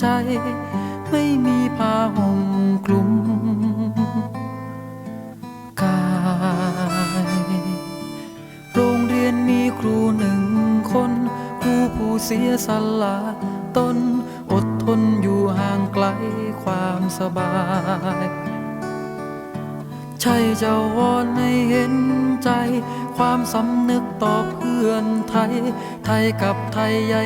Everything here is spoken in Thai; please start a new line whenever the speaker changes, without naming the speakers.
ใจ ไม่มีผ้าห่มคลุมกาย โรงเรียนมีครูหนึ่งคน ครูผู้เสียสละตนอดทนอยู่ห่างไกลความสบาย ใช่จะวอนให้เห็นใจ ความสำนึกต่อเพื่อนไทย ไทยกับไทยใหญ่